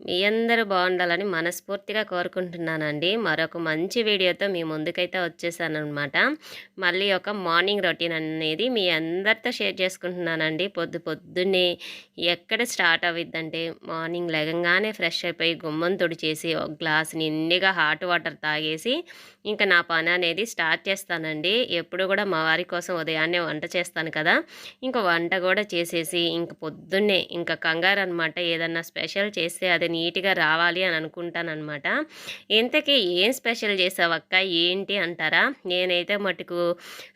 మీ అందరూ బాగుండాలని మనస్ఫూర్తిగా కోరుకుంటున్నానండి. మరొక మంచి వీడియోతో మీ ముందుకైతే వచ్చేసానమాట మళ్ళీ ఒక మార్నింగ్ రొటీన్ అనేది మీ అందరితో షేర్ చేసుకుంటున్నానండి. పొద్దు పొద్దున్నే ఎక్కడ స్టార్ట్ అవ్విద్దంటే మార్నింగ్ లెగంగానే ఫ్రెష్ అయిపోయి గుమ్మం తుడిచేసి ఒక గ్లాస్ నిండుగా హాట్ వాటర్ తాగేసి ఇంకా నా పని అనేది స్టార్ట్ చేస్తానండి. ఎప్పుడు కూడా మా వారి కోసం ఉదయాన్నే వంట చేస్తాను కదా. ఇంకా వంట కూడా చేసేసి ఇంక పొద్దున్నే ఇంకా కంగారు అనమాట ఏదన్నా స్పెషల్ చేస్తే అది నీట్గా రావాలి అని అనుకుంటానమాట ఇంతకీ ఏం స్పెషల్ చేసావక్క ఏంటి అంటారా? నేనైతే మటుకు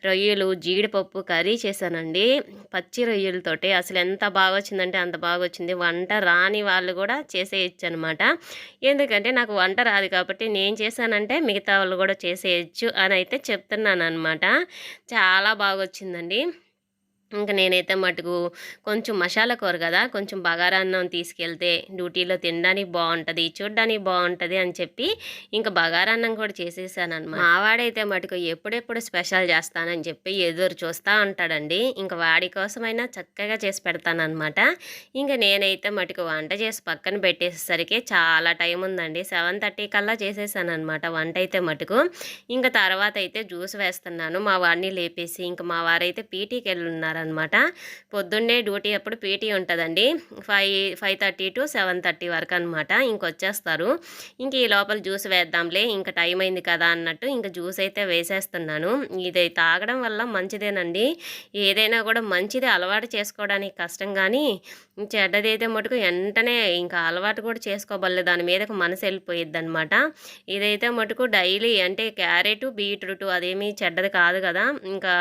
రొయ్యలు జీడిపప్పు కర్రీ చేశానండి. పచ్చి రొయ్యలతోటి. అసలు ఎంత బాగా వచ్చిందంటే అంత బాగా వచ్చింది వంట రాని వాళ్ళు కూడా చేసేయచ్చు అనమాట ఎందుకంటే నాకు వంట రాదు కాబట్టి నేను చేశానంటే మిగతా వాళ్ళు కూడా చేసేయచ్చు అని అయితే చెప్తున్నాను అనమాట చాలా బాగా వచ్చిందండి ఇంకా నేనైతే మటుకు కొంచెం మసాలా కూర కదా కొంచెం బగారా అన్నం తీసుకెళ్తే డ్యూటీలో తినడానికి బాగుంటుంది చూడడానికి బాగుంటుంది అని చెప్పి ఇంకా బగారా అన్నం కూడా చేసేసాను అనమాట మావాడైతే మటుకు ఎప్పుడెప్పుడు స్పెషల్ చేస్తానని చెప్పి ఎదురు చూస్తూ ఉంటాడండి. ఇంకా వాడి కోసమైనా చక్కగా చేసి పెడతానమాట ఇంకా నేనైతే మటుకు వంట చేసి పక్కన పెట్టేసరికి చాలా టైం ఉందండి. సెవెన్ థర్టీ కల్లా చేసేసాను అనమాట వంట అయితే మటుకు. ఇంకా తర్వాత అయితే జ్యూస్ వేస్తున్నాను. మా వాడిని లేపేసి ఇంకా మా వారైతే పీటీకి వెళ్ళి ఉంటారనమాట అనమాట పొద్దున్నే డ్యూటీ అప్పుడు పీటీ ఉంటుందండి. Five five thirty to seven thirty వరకు అనమాట ఇంకొచ్చేస్తారు ఇంక ఈ లోపల జ్యూస్ వేద్దాంలే ఇంకా టైం అయింది కదా అన్నట్టు ఇంకా జ్యూస్ అయితే వేసేస్తున్నాను. ఇది తాగడం వల్ల మంచిదేనండి. ఏదైనా కూడా మంచిది అలవాటు చేసుకోవడానికి కష్టం కానీ చెడ్డదైతే మటుకు వెంటనే ఇంకా అలవాటు కూడా చేసుకోబడలేదు. దాని మీదకు మనసు వెళ్ళిపోయిద్ది అనమాట ఇదైతే మటుకు డైలీ అంటే క్యారెట్ బీట్రూట్ అదేమీ చెడ్డది కాదు కదా. ఇంకా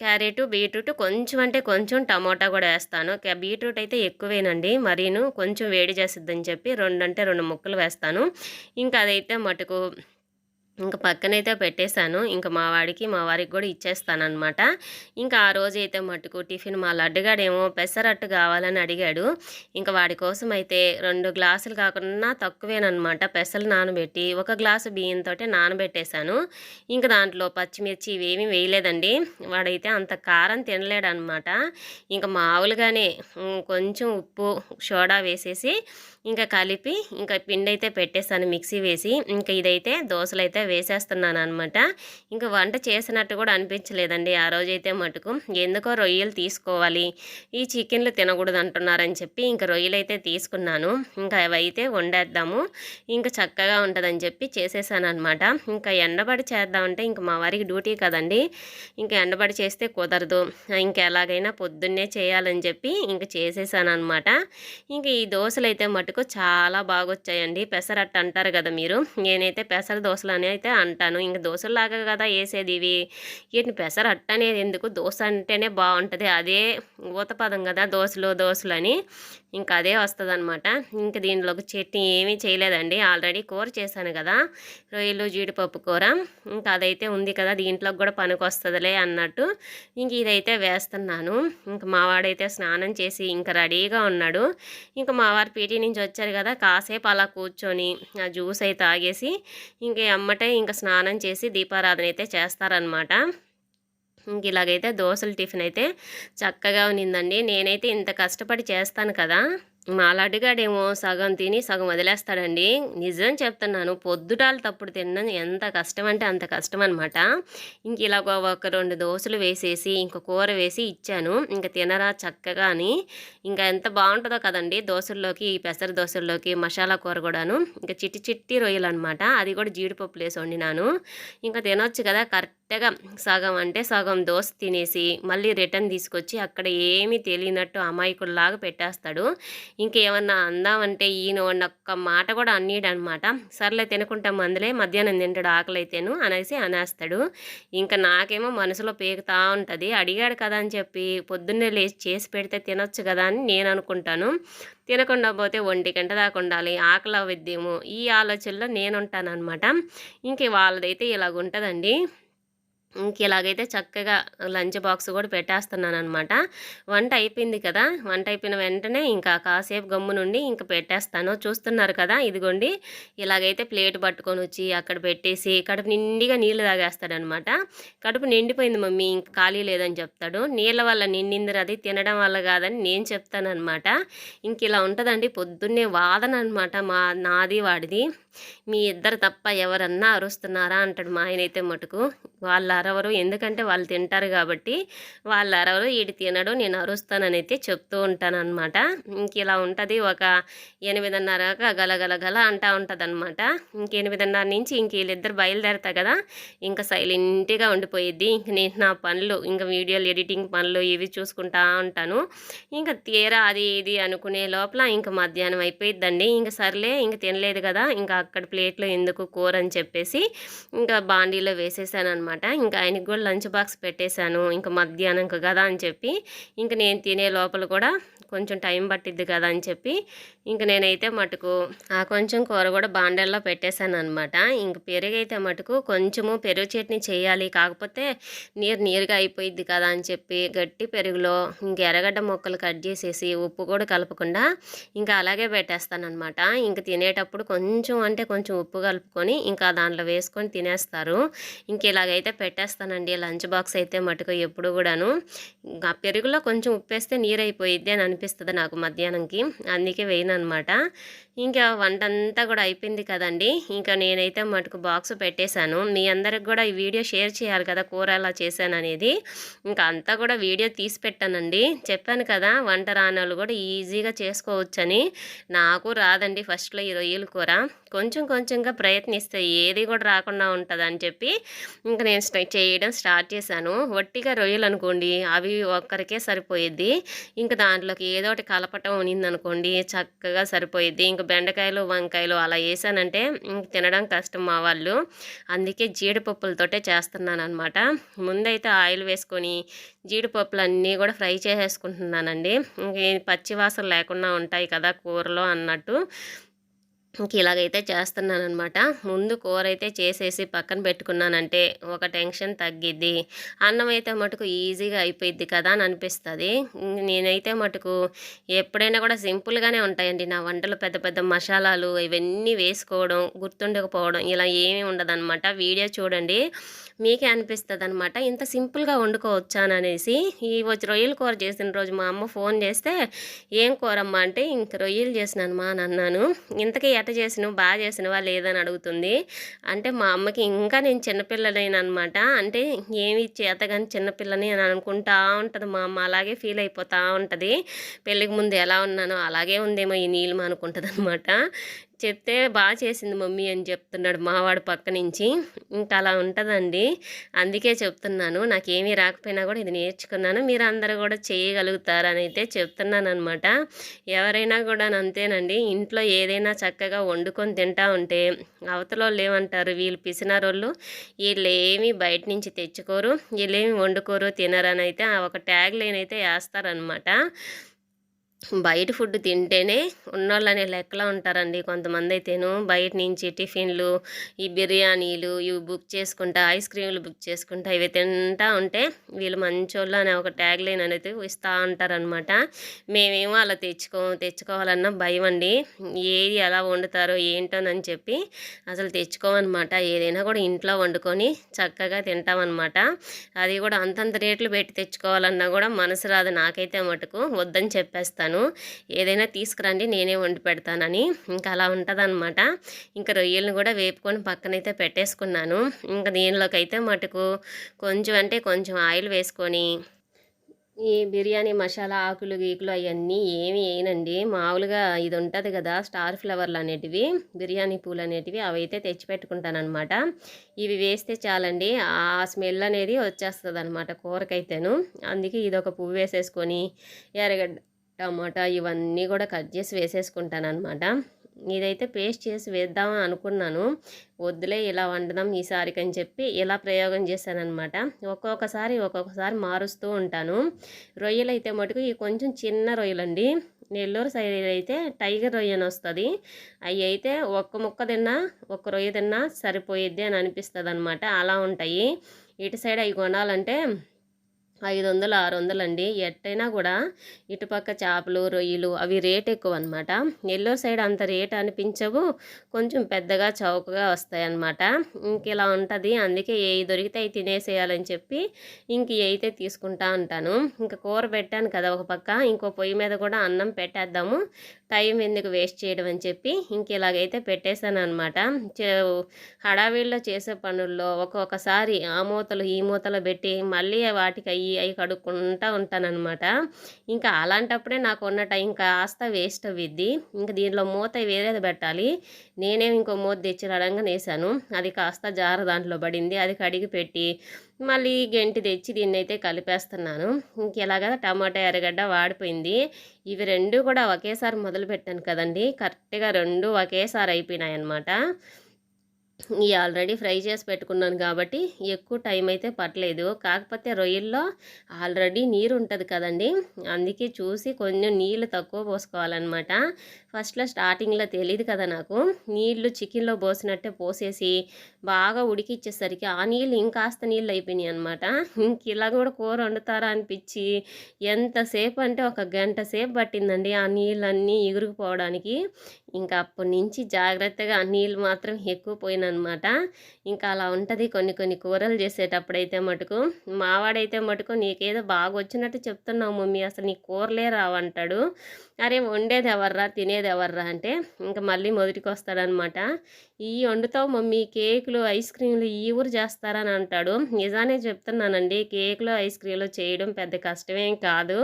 క్యారెట్ బీట్రూట్ కొంచెం అంటే కొంచెం టమోటా కూడా వేస్తాను. బీట్రూట్ అయితే ఎక్కువేనండి. మరీను కొంచెం వేడి చేసిద్దని చెప్పి రెండు అంటే రెండు ముక్కలు వేస్తాను. ఇంకా అదైతే మటుకు ఇంకా పక్కనైతే పెట్టేశాను. ఇంకా మా వాడికి మా వారికి కూడా ఇచ్చేస్తానమాట ఇంకా ఆ రోజు అయితే మట్టుకు టిఫిన్ మా లడ్డుగాడేమో పెసరట్టు కావాలని అడిగాడు. ఇంకా వాడి కోసం అయితే రెండు గ్లాసులు కాకుండా తక్కువేనమాట పెసలు నానబెట్టి ఒక గ్లాసు బియ్యంతో నానబెట్టేశాను. ఇంకా దాంట్లో పచ్చిమిర్చి ఇవేమీ వేయలేదండి. వాడైతే అంత కారం తినలేడు అనమాట ఇంకా మామూలుగానే కొంచెం ఉప్పు సోడా వేసేసి ఇంకా కలిపి ఇంకా పిండి అయితే పెట్టేశాను మిక్సీ వేసి. ఇంకా ఇదైతే దోశలు అయితే వేసేస్తున్నాను అనమాట ఇంకా వంట చేసినట్టు కూడా అనిపించలేదండి ఆ రోజైతే మటుకు. ఎందుకో రొయ్యలు తీసుకోవాలి ఈ చికెన్లు తినకూడదు అంటున్నారని చెప్పి ఇంకా రొయ్యలు అయితే తీసుకున్నాను. ఇంకా అవైతే వండేద్దాము. ఇంకా చక్కగా ఉంటుందని చెప్పి చేసేసాను అనమాట ఇంకా ఎండబడి చేద్దామంటే ఇంకా మా వారికి డ్యూటీ కదండి. ఇంకా ఎండబడి చేస్తే కుదరదు. ఇంకా ఎలాగైనా పొద్దున్నే చేయాలని చెప్పి ఇంకా చేసేసాను అనమాట ఇంకా ఈ దోశలు అయితే మటుకు చాలా బాగా వచ్చాయండి పెసరట్టు అంటారు కదా మీరు. నేనైతే పెసర దోశలు అని అయితే అంటాను. ఇంక దోశలాగా కదా వేసేది ఇవి. వీటిని పెసరట్టు అనేది ఎందుకు? దోశ అంటేనే బాగుంటుంది అదే ఊతపదం కదా దోశలు దోశలు అని ఇంకా అదే వస్తుంది అనమాట ఇంకా దీనిలోకి చట్నీ ఏమీ చేయలేదండి. ఆల్రెడీ కూర చేశాను కదా. రొయ్యలు జీడిపప్పు కూర. ఇంకా అదైతే ఉంది కదా. దీంట్లోకి కూడా పనికి వస్తుందిలే అన్నట్టు ఇంక ఇదైతే వేస్తున్నాను. ఇంకా మావాడైతే స్నానం చేసి ఇంకా రెడీగా ఉన్నాడు. ఇంకా మావారు పీటీ నుంచి వచ్చారు కదా. కాసేపు అలా కూర్చొని ఆ జ్యూస్ అయితే తాగేసి ఇంక అమ్మటే ఇంకా స్నానం చేసి దీపారాధన అయితే చేస్తారనమాట ఇంక ఇలాగైతే దోశల టిఫిన్ అయితే చక్కగా ఉన్నిందండి. నేనైతే ఇంత కష్టపడి చేస్తాను కదా. మా లడ్డుగాడేమో సగం తిని సగం వదిలేస్తాడండి. నిజం చెప్తున్నాను పొద్దుటాలు తప్పుడు తినడం ఎంత కష్టం అంటే అంత కష్టం అనమాట ఇంక ఇలా ఒక రెండు దోశలు వేసేసి ఇంక కూర వేసి ఇచ్చాను. ఇంకా తినరా చక్కగా అని. ఇంకా ఎంత బాగుంటుందో కదండి దోశల్లోకి పెసర దోశల్లోకి మసాలా కూర కూడాను. ఇంకా చిట్టి చిట్టి రొయ్యలు అనమాట అది కూడా జీడిపప్పు వేసి వండినాను. ఇంకా తినొచ్చు కదా కరెక్ట్గా. సగం అంటే సగం దోశ తినేసి మళ్ళీ రిటర్న్ తీసుకొచ్చి అక్కడ ఏమీ తెలియనట్టు అమాయకుల్లాగా పెట్టేస్తాడు. ఇంకేమన్నా అందామంటే ఈయన ఒక్క మాట కూడా అన్నీడనమాట. సర్లే తినుకుంటాం అందులో మధ్యాహ్నం తింటాడు ఆకలి అయితేను అనేసి అనేస్తాడు. ఇంకా నాకేమో మనసులో పేగుతా ఉంటుంది. అడిగాడు కదా అని చెప్పి పొద్దున్నే లేచి చేసి పెడితే తినొచ్చు కదా అని నేను అనుకుంటాను. తినకుండా పోతే ఒంటి గంట దాకా ఉండాలి ఆకలి అవిద్దేమో ఈ ఆలోచనలో నేను ఉంటాను అనమాట ఇంక వాళ్ళదైతే ఇలాగుంటుందండి. ఇంక ఇలాగైతే చక్కగా లంచ్ బాక్స్ కూడా పెట్టేస్తున్నాను అనమాట వంట అయిపోయింది కదా వంట అయిపోయిన వెంటనే ఇంకా కాసేపు గమ్ము నుండి ఇంకా పెట్టేస్తాను. చూస్తున్నారు కదా ఇదిగోండి ఇలాగైతే ప్లేట్ పట్టుకొని వచ్చి అక్కడ పెట్టేసి కడుపు నిండిగా నీళ్ళు తాగేస్తాడనమాట కడుపు నిండిపోయింది మమ్మీ ఇంక ఖాళీ లేదని చెప్తాడు. నీళ్ళ వల్ల నిండింది అది తినడం వల్ల కాదని నేను చెప్తానమాట ఇంక ఇలా ఉంటుందండి పొద్దున్నే వాదన అనమాట మా నాది వాడిది. మీ ఇద్దరు తప్ప ఎవరన్నా అరుస్తున్నారా అంటాడు మా ఆయనైతే మటుకు. వాళ్ళ అరవరు. ఎందుకంటే వాళ్ళు తింటారు కాబట్టి వాళ్ళు అరవరు వీడు తినడు నేను అరుస్తానని అయితే చెప్తూ ఉంటాను అనమాట ఇంక ఇలా ఉంటుంది. ఒక ఎనిమిదిన్నర గలగల గల అంటూ ఉంటుంది అనమాట ఇంక ఎనిమిదిన్నర నుంచి ఇంక వీళ్ళిద్దరు బయలుదేరతా కదా ఇంకా సైలెంట్గా ఉండిపోయిద్ది. ఇంక నేను నా పనులు ఇంకా వీడియోలు ఎడిటింగ్ పనులు ఇవి చూసుకుంటా ఉంటాను. ఇంకా తీరా అది ఇది అనుకునే లోపల ఇంకా మధ్యాహ్నం అయిపోయిద్దండి. ఇంకా సర్లే ఇంక తినలేదు కదా ఇంకా అక్కడ ప్లేట్లో ఎందుకు కూర అని చెప్పేసి ఇంకా బాండీలో వేసేసాను అనమాట ఇంకా ఆయనకి కూడా లంచ్ బాక్స్ పెట్టేశాను ఇంకా మధ్యాహ్నం కదా అని చెప్పి. ఇంకా నేను తినే లోపల కూడా కొంచెం టైం పట్టిద్ది కదా అని చెప్పి. ఇంక నేనైతే మటుకు ఆ కొంచెం కూర కూడా బాండల్లో పెట్టేశాను అనమాట ఇంక పెరుగు అయితే మటుకు కొంచెము పెరుగు చట్నీ చేయాలి కాకపోతే నీరు నీరుగా అయిపోయిద్ది కదా అని చెప్పి గట్టి పెరుగులో ఇంక ఎర్రగడ్డ ముక్కలు కట్ చేసేసి ఉప్పు కూడా కలపకుండా ఇంకా అలాగే పెట్టేస్తాను అనమాట ఇంక తినేటప్పుడు కొంచెం అంటే కొంచెం ఉప్పు కలుపుకొని ఇంకా దాంట్లో వేసుకొని తినేస్తారు. ఇంక ఇలాగైతే పెట్టేస్తానండి. లంచ్ బాక్స్ అయితే మటుకు ఎప్పుడు కూడాను. ఆ పెరుగులో కొంచెం ఉప్పేస్తే నీరు అయిపోయిద్ది అని అనిపిస్తుంది నాకు మధ్యాహ్నంకి. అందుకే వేయను అనమాట ఇంకా వంట అంతా కూడా అయిపోయింది కదండి. ఇంకా నేనైతే మటుకు బాక్స్ పెట్టేశాను. మీ అందరికి కూడా ఈ వీడియో షేర్ చేయాలి కదా కూర ఎలా చేశాను అనేది ఇంకా అంతా కూడా వీడియో తీసి పెట్టానండి. చెప్పాను కదా వంట రానాలు కూడా ఈజీగా చేసుకోవచ్చని. నాకు రాదండి ఫస్ట్లో ఈ రొయ్యల కూర. కొంచెం కొంచెంగా ప్రయత్నిస్తే ఏది కూడా రాకుండా ఉంటుంది అని చెప్పి ఇంకా నేను చేయడం స్టార్ట్ చేశాను. వట్టిగా రొయ్యలు అనుకోండి అవి ఒక్కరికే సరిపోయేది ఇంకా దాంట్లోకి ఏదో ఒకటి కలపటం ఉన్నిందనుకోండి చక్కగా సరిపోయేది ఇంకా బెండకాయలు వంకాయలు అలా వేసానంటే ఇంక తినడం కష్టం మా వాళ్ళు. అందుకే జీడిపప్పులతోటే చేస్తున్నాను అనమాట ముందైతే ఆయిల్ వేసుకొని జీడిపప్పులు అన్నీ కూడా ఫ్రై చేసేసుకుంటున్నానండి. ఇంక పచ్చి వాసన లేకుండా ఉంటాయి కదా కూరలో అన్నట్టు. ఇంక ఇలాగైతే చేస్తున్నానమాట ముందు కూర అయితే చేసేసి పక్కన పెట్టుకున్నానంటే ఒక టెన్షన్ తగ్గిద్ది. అన్నం అయితే మటుకు ఈజీగా అయిపోయిద్ది కదా అని అనిపిస్తుంది. నేనైతే మటుకు ఎప్పుడైనా కూడా సింపుల్గానే ఉంటాయండి నా వంటలు పెద్ద పెద్ద మసాలాలు ఇవన్నీ వేసుకోవడం గుర్తుండకపోవడం ఇలా ఏమీ ఉండదన్నమాట. వీడియో చూడండి మీకే అనిపిస్తుంది అనమాట ఇంత సింపుల్గా వండుకోవచ్చాననేసి ఈ వచ్చి రొయ్యల కూర చేసిన రోజు మా అమ్మ ఫోన్ చేస్తే ఏం కూరమ్మా? అంటే ఇంక రొయ్యలు చేసినాను మా అని అన్నాను. ఇంతకీ ఎట చేసినావు బాగా చేసినవా లేదని అడుగుతుంది. అంటే మా అమ్మకి ఇంకా నేను చిన్నపిల్లనైనా అనమాట అంటే ఏమి చేత కానీ చిన్నపిల్లని అని అనుకుంటా ఉంటుంది మా అమ్మ. అలాగే ఫీల్ అయిపోతూ ఉంటుంది. పెళ్ళికి ముందు ఎలా ఉన్నానో అలాగే ఉందేమో ఈ నీళ్ళు అనుకుంటుంది అనమాట చెప్తే బాగా చేసింది మమ్మీ అని చెప్తున్నాడు మావాడు పక్క నుంచి ఇంకా అలా ఉంటుందండి. అందుకే చెప్తున్నాను. నాకేమీ రాకపోయినా కూడా ఇది నేర్చుకున్నాను. మీరు అందరూ కూడా చేయగలుగుతారని అయితే చెప్తున్నాను అనమాట ఎవరైనా కూడా అంతేనండి. ఇంట్లో ఏదైనా చక్కగా వండుకొని తింటా ఉంటే అవతల వాళ్ళు ఏమంటారు? వీళ్ళు పిసినారోళ్ళు వీళ్ళు ఏమి బయట నుంచి తెచ్చుకోరు. వీళ్ళేమి వండుకోరు తినరని అయితే ఒక ట్యాగ్ లైన్ అయితే వేస్తారనమాట బయట ఫుడ్ తింటేనే ఉన్నోళ్ళనే లెక్కలో ఉంటారండి కొంతమంది అయితేను బయట నుంచి టిఫిన్లు ఈ బిర్యానీలు ఇవి బుక్ చేసుకుంటా ఐస్ క్రీమ్లు బుక్ చేసుకుంటా ఇవి తింటా ఉంటే వీళ్ళు మంచోళ్ళు అనే ఒక ట్యాగ్ లైన్ అనేది ఇస్తూ ఉంటారనమాట మేమేమో అలా తెచ్చుకో తెచ్చుకోవాలన్న భయం అండి ఏది ఎలా వండుతారో ఏంటోనని చెప్పి అసలు తెచ్చుకోమన్నమాట. ఏదైనా కూడా ఇంట్లో వండుకొని చక్కగా తింటామన్నమాట. అది కూడా అంతంత రేట్లు పెట్టి తెచ్చుకోవాలన్నా కూడా మనసు రాదు నాకైతే మటుకు. వద్దని చెప్పేస్తాను. ఏదైనా తీసుకురండి నేనే వండి పెడతానని. ఇంకా అలా ఉంటుందన్నమాట. ఇంకా రొయ్యలను కూడా వేపుకొని పక్కనైతే పెట్టేసుకున్నాను. ఇంకా దీనిలోకి అయితే మటుకు కొంచెం అంటే కొంచెం ఆయిల్ వేసుకొని ఈ బిర్యానీ మసాలా ఆకులు గీకులు అవన్నీ ఏమి వేయనండి మామూలుగా ఇది ఉంటుంది కదా స్టార్ ఫ్లవర్లు అనేటివి బిర్యానీ పూలు అనేటివి అవైతే తెచ్చిపెట్టుకుంటానమాట ఇవి వేస్తే చాలండి ఆ స్మెల్ అనేది వచ్చేస్తుంది అనమాట కూరకైతేను. అందుకే ఇది ఒక పువ్వు వేసేసుకొని ఎర్రగడ్డ టమాటా ఇవన్నీ కూడా కట్ చేసి వేసేసుకుంటాను అనమాట ఇదైతే పేస్ట్ చేసి వేద్దామని అనుకున్నాను. వద్దులే ఇలా వండదాం ఈసారికి అని చెప్పి ఇలా ప్రయోగం చేశానమాట ఒక్కొక్కసారి ఒక్కొక్కసారి మారుస్తూ ఉంటాను. రొయ్యలు అయితే మటుకు ఈ కొంచెం చిన్న రొయ్యలండి. నెల్లూరు సైడ్ అయితే టైగర్ రొయ్యను వస్తుంది. అవి అయితే ఒక్క ముక్క తిన్నా ఒక్క రొయ్య తిన్నా సరిపోయిద్ది అని అనిపిస్తుంది అనమాట అలా ఉంటాయి. ఇటు సైడ్ అవి కొనాలంటే ఐదు వందలు ఆరు వందలు అండి ఎట్టయినా కూడా ఇటుపక్క చేపలు రొయ్యలు అవి రేట్ ఎక్కువ అనమాట నెల్లూరు సైడ్ అంత రేట్ అనిపించవు. కొంచెం పెద్దగా చౌకగా వస్తాయన్నమాట. ఇంక ఇలా ఉంటుంది? అందుకే ఏ దొరికితే అవి తినేసేయాలని చెప్పి ఇంక అయితే తీసుకుంటా ఉంటాను. ఇంకా కూర పెట్టాను కదా ఒక పక్క. ఇంకో పొయ్యి మీద కూడా అన్నం పెట్టేద్దాము. టైం ఎందుకు వేస్ట్ చేయడం అని చెప్పి ఇంక ఇలాగైతే పెట్టేశాను అనమాట హడావిడిలో చేసే పనుల్లో ఒక్కొక్కసారి ఆ మూతలు ఈ మూతలు పెట్టి మళ్ళీ వాటికి అయ్యి అవి కడుక్కుంటూ ఉంటానన్నమాట. ఇంకా అలాంటప్పుడే నాకు ఉన్న టైం కాస్త వేస్ట్ అవ్విద్ది ఇంకా దీనిలో మూత వేరేది పెట్టాలి. నేనే ఇంకో మూత తెచ్చి రడంగా వేసాను. అది కాస్త జార దాంట్లో పడింది. అది కడిగి పెట్టి మళ్ళీ గెంటి తెచ్చి దీన్ని అయితే కలిపేస్తున్నాను. ఇంకెలాగా టమాటా ఎర్రగడ్డ వాడిపోయింది. ఇవి రెండు కూడా ఒకేసారి మొదలు పెట్టాను కదండి. కరెక్ట్గా రెండు ఒకేసారి అయిపోయినాయి అన్నమాట ఇవి ఆల్రెడీ ఫ్రై చేసి పెట్టుకున్నాను కాబట్టి ఎక్కువ టైం అయితే పట్టలేదు. కాకపోతే రొయ్యల్లో ఆల్రెడీ నీరు ఉంటుంది కదండి. అందుకే చూసి కొంచెం నీళ్ళు తక్కువ పోసుకోవాలన్నమాట. ఫస్ట్లో స్టార్టింగ్లో తెలియదు కదా నాకు. నీళ్ళు చికెన్లో పోసినట్టే పోసేసి బాగా ఉడికిచ్చేసరికి ఆ నీళ్ళు ఇంకాస్త నీళ్ళు అయిపోయినాయి అనమాట ఇంక ఇలా కూడా కూర వండుతారా అనిపించి ఎంతసేపు అంటే ఒక గంట సేపు పట్టిందండి ఆ నీళ్ళన్నీ ఎగురుకుపోవడానికి ఇంకా అప్పటి నుంచి జాగ్రత్తగా నీళ్ళు మాత్రం ఎక్కువ పోయినమాట ఇంకా అలా ఉంటుంది కొన్ని కొన్ని కూరలు చేసేటప్పుడైతే మటుకు. మావాడైతే మటుకు నీకేదో బాగా వచ్చినట్టు చెప్తున్నావు మమ్మీ అసలు నీ కూరలే రావంటాడు. అరే వండేది ఎవర్రా తినేది ఎవర్రా అంటే ఇంకా మళ్ళీ మొదటికి వస్తాడనమాట ఈ వండుతావు మమ్మీ కేకులు ఐస్ క్రీమ్లు ఈ ఊరు చేస్తారని అంటాడు. నిజానే చెప్తున్నానండి కేకులు ఐస్ క్రీమ్లు చేయడం పెద్ద కష్టమేం కాదు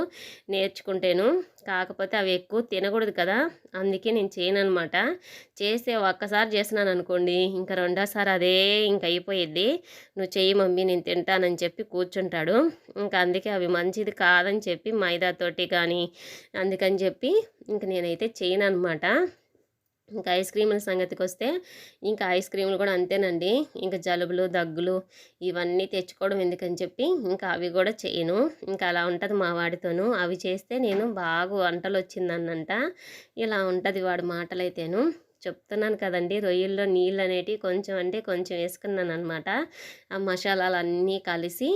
నేర్చుకుంటేను. కాకపోతే అవి ఎక్కువ తినకూడదు కదా. అందుకే నేను చేయను అనమాట చేస్తే ఒక్కసారి చేసినాను అనుకోండి ఇంకా రెండోసారి అదే ఇంక అయిపోయిద్ది. నువ్వు చెయ్యి మమ్మీ నేను తింటానని చెప్పి కూర్చుంటాడు. ఇంకా అందుకే అవి మంచిది కాదని చెప్పి మైదాతోటి కానీ అందుకని చెప్పి ఇంక నేనైతే చేయను అనమాట ఇంకా ఐస్ క్రీముల సంగతికి వస్తే ఇంకా ఐస్ క్రీములు కూడా అంతేనండి. ఇంకా జలుబులు దగ్గులు ఇవన్నీ తెచ్చుకోవడం ఎందుకని చెప్పి ఇంకా అవి కూడా చేయను. ఇంకా అలా ఉంటుంది మా వాడితోనూ. అవి చేస్తే నేను బాగా వంటలు వచ్చిందన్నంట ఇలా ఉంటుంది వాడి మాటలైతేను. చెప్తున్నాను కదండి రొయ్యల్లో నీళ్ళు అనేటివి కొంచెం అంటే కొంచెం వేసుకున్నాను అనమాట ఆ మసాలాలు అన్నీ కలిసి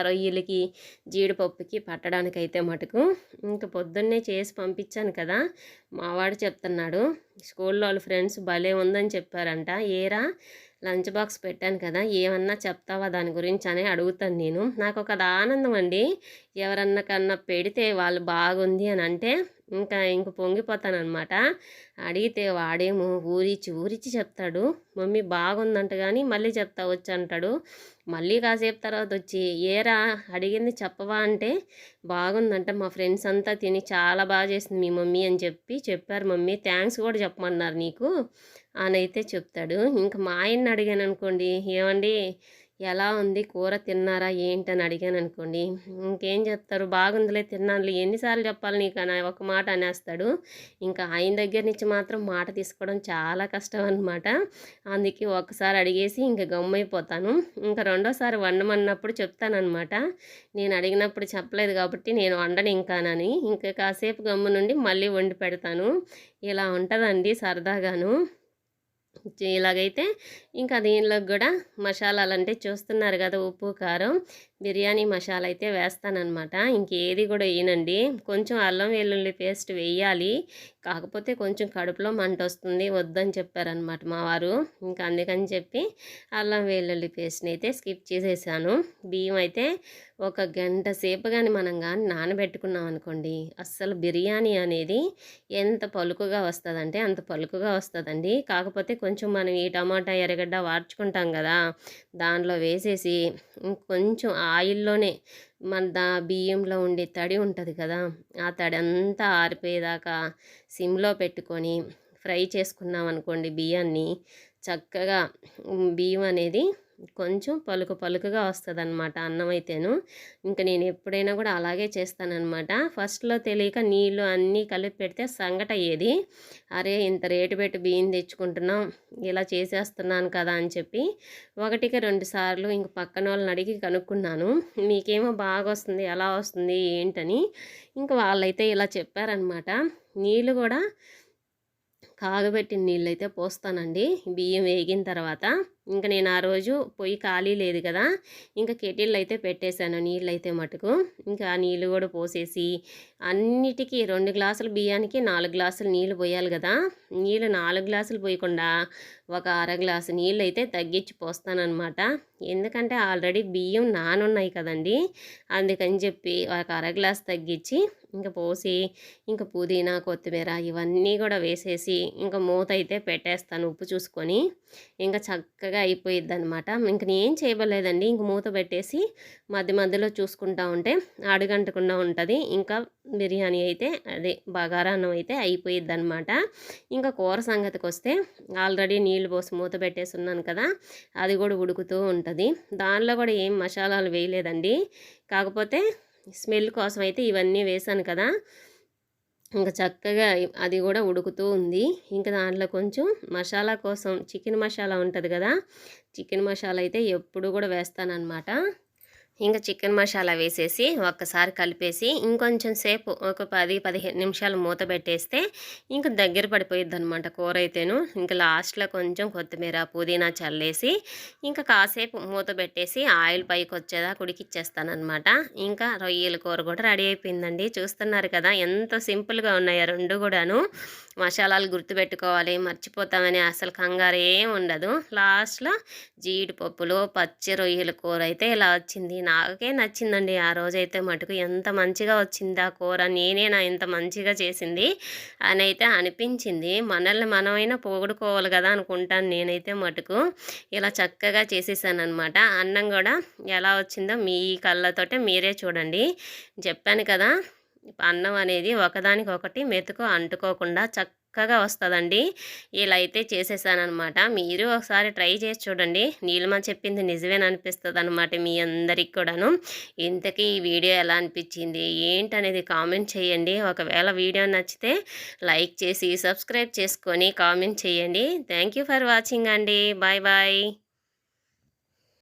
రొయ్యలకి జీడిపప్పుకి పట్టడానికైతే మటుకు ఇంక పొద్దున్నే చేసి పంపించాను కదా మావాడు చెప్తున్నాడు స్కూల్లో వాళ్ళ ఫ్రెండ్స్ భలే ఉందని చెప్పారంట ఏరా లంచ్ బాక్స్ పెట్టాను కదా ఏమన్నా చెప్తావా దాని గురించి అని అడుగుతాను నేను. నాకు ఒక ఆనందం అండి ఎవరన్నా కన్నా పెడితే వాళ్ళు బాగుంది అని అంటే ఇంకా ఇంక పొంగిపోతానమాట అడిగితే వాడేమో ఊరిచ్చి ఊరిచి చెప్తాడు. మమ్మీ బాగుందంట కానీ మళ్ళీ చెప్తా వచ్చి అంటాడు మళ్ళీ కాసేపు తర్వాత వచ్చి ఏరా అడిగింది చెప్పవా అంటే బాగుందంట మా ఫ్రెండ్స్ అంతా తిని చాలా బాగా చేసింది మీ మమ్మీ అని చెప్పి చెప్పారు మమ్మీ. థ్యాంక్స్ కూడా చెప్పమన్నారు నీకు అని అయితే చెప్తాడు. ఇంకా మా ఆయన్ని అడిగాను అనుకోండి ఏమండి ఎలా ఉంది? కూర తిన్నారా? ఏంటని అడిగాను అనుకోండి. ఇంకేం చెప్తారు? బాగుందిలే తిన్నాను ఎన్నిసార్లు చెప్పాలి నీకు? అని ఒక మాట అనేస్తాడు. ఇంకా ఆయన దగ్గర నుంచి మాత్రం మాట తీసుకోవడం చాలా కష్టం అనమాట అందుకే ఒకసారి అడిగేసి ఇంకా గమ్మైపోతాను. ఇంకా రెండోసారి వండమన్నప్పుడు చెప్తానమాట నేను అడిగినప్పుడు చెప్పలేదు కాబట్టి నేను వండను ఇంకానని. ఇంకా కాసేపు గమ్ము నుండి మళ్ళీ వండి పెడతాను. ఇలా ఉంటుందండి సరదాగాను. ఇలాగైతే ఇంకా దీనిలోకి కూడా మసాలాలు అంటే చూస్తున్నారు కదా ఉప్పు కారం. బిర్యానీ మసాలా అయితే వేస్తానమాట ఇంకేది కూడా వేయనండి కొంచెం అల్లం వెల్లుల్లి పేస్ట్ వేయాలి. కాకపోతే కొంచెం కడుపులో మంట వస్తుంది వద్దని చెప్పారనమాట మా వారు. ఇంకా అందుకని చెప్పి అల్లం వెల్లుల్లి పేస్ట్ని అయితే స్కిప్ చేసేసాను. బియ్యం అయితే ఒక గంట సేపు కానీ మనం కానీ నానబెట్టుకున్నాం అనుకోండి అస్సలు బిర్యానీ అనేది ఎంత పలుకుగా వస్తుందంటే అంత పలుకుగా వస్తుందండి. కాకపోతే కొంచెం మనం ఈ టమాటా ఎర్రగడ్డ వార్చుకుంటాం కదా దానిలో వేసేసి కొంచెం ఆయిల్లోనే మన దా బియ్యంలో ఉండే తడి ఉంటుంది కదా ఆ తడి అంతా ఆరిపోయేదాకా సిమ్లో పెట్టుకొని ఫ్రై చేసుకున్నాం అనుకోండి బియ్యాన్ని చక్కగా బియ్యం అనేది కొంచెం పలుకు పలుకుగా వస్తుంది అనమాట అన్నం అయితేను ఇంకా నేను ఎప్పుడైనా కూడా అలాగే చేస్తానన్నమాట. ఫస్ట్లో తెలియక నీళ్ళు అన్నీ కలిపి పెడితే సంగట అయ్యేది అరే ఇంత రేటు పెట్టి బియ్యం తెచ్చుకుంటున్నాం ఇలా చేసేస్తున్నాను కదా అని చెప్పి ఒకటికి రెండు సార్లు ఇంక పక్కన వాళ్ళని అడిగి కనుక్కున్నాను. మీకేమో బాగా వస్తుంది ఎలా వస్తుంది ఏంటని? ఇంకా వాళ్ళైతే ఇలా చెప్పారనమాట నీళ్ళు కూడా కాగబెట్టిన నీళ్ళు అయితే పోస్తానండి బియ్యం వేగిన తర్వాత. ఇంకా నేను ఆ రోజు పొయ్యి ఖాళీ లేదు కదా ఇంకా కెటిల్ అయితే పెట్టేశాను నీళ్ళు అయితే మటుకు. ఇంకా ఆ నీళ్ళు కూడా పోసేసి అన్నిటికీ రెండు గ్లాసుల బియ్యానికి నాలుగు గ్లాసులు నీళ్ళు పోయాలి కదా. నీళ్ళు నాలుగు గ్లాసులు పోయకుండా ఒక అర గ్లాసు నీళ్ళు అయితే తగ్గించి పోస్తానన్నమాట. ఎందుకంటే ఆల్రెడీ బియ్యం నానున్నాయి కదండి. అందుకని చెప్పి ఒక అర గ్లాస్ తగ్గించి ఇంకా పోసి ఇంకా పుదీనా కొత్తిమీర ఇవన్నీ కూడా వేసేసి ఇంకా మూత అయితే పెట్టేస్తాను ఉప్పు చూసుకొని. ఇంకా చక్కగా అయిపోయిద్ది అనమాట ఇంక నేను చేయబలేదండి ఇంక మూత పెట్టేసి మధ్య మధ్యలో చూసుకుంటా ఉంటే అడుగంటకుండా ఉంటుంది. ఇంకా బిర్యానీ అయితే అదే బగారా అన్నం అయితే అయిపోయిద్ది అనమాట ఇంకా కూర సంగతికి వస్తే ఆల్రెడీ నీళ్ళు పోసి మూత పెట్టేసి ఉన్నాను కదా అది కూడా ఉడుకుతూ ఉంటుంది. దానిలో కూడా ఏం మసాలాలు వేయలేదండి. కాకపోతే స్మెల్ కోసం అయితే ఇవన్నీ వేసాను కదా ఇంకా చక్కగా అది కూడా ఉడుకుతూ ఉంది. ఇంకా దాంట్లో కొంచెం మసాలా కోసం చికెన్ మసాలా ఉంటుంది కదా చికెన్ మసాలా అయితే ఎప్పుడు కూడా వేస్తానన్నమాట. ఇంకా చికెన్ మసాలా వేసేసి ఒక్కసారి కలిపేసి ఇంకొంచెం సేపు ఒక పది పదిహేను నిమిషాలు మూత పెట్టేస్తే ఇంకా దగ్గర పడిపోయిద్ది అనమాట కూర అయితేను. ఇంకా లాస్ట్లో కొంచెం కొత్తిమీర పుదీనా చల్లేసి ఇంకా కాసేపు మూత పెట్టేసి ఆయిల్ పైకి వచ్చేదా అనమాట ఇంకా రొయ్యల కూర కూడా రెడీ అయిపోయిందండి. చూస్తున్నారు కదా ఎంత సింపుల్గా ఉన్నాయో రెండు కూడాను. మసాలాలు గుర్తుపెట్టుకోవాలి మర్చిపోతామని అసలు కంగారు ఏం ఉండదు. లాస్ట్లో జీడిపప్పులు పచ్చి రొయ్యల కూర అయితే ఇలా వచ్చింది. నాకే నచ్చిందండి. ఆ రోజైతే మటుకు ఎంత మంచిగా వచ్చింది ఆ కూర నేనేనా ఇంత మంచిగా చేసింది అని అయితే అనిపించింది. మనల్ని మనమైనా పోగొడుకోవాలి కదా అనుకుంటాను. నేనైతే మటుకు ఇలా చక్కగా చేసేసాను అనమాట అన్నం కూడా ఎలా వచ్చిందో మీ కళ్ళతోటే మీరే చూడండి. చెప్పాను కదా అన్నం అనేది ఒకదానికొకటి మెతుకు అంటుకోకుండా చక్కగా వస్తుందండి. ఇలా అయితే చేసేసానమాట మీరు ఒకసారి ట్రై చేసి చూడండి. నీలిమ చెప్పింది నిజమేననిపిస్తుంది అనమాట మీ అందరికి కూడాను. ఇంతకీ ఈ వీడియో ఎలా అనిపించింది? ఏంటనేది కామెంట్ చేయండి. ఒకవేళ వీడియో నచ్చితే లైక్ చేసి సబ్స్క్రైబ్ చేసుకొని కామెంట్ చేయండి. థ్యాంక్ ఫర్ వాచింగ్ అండి. Bye bye.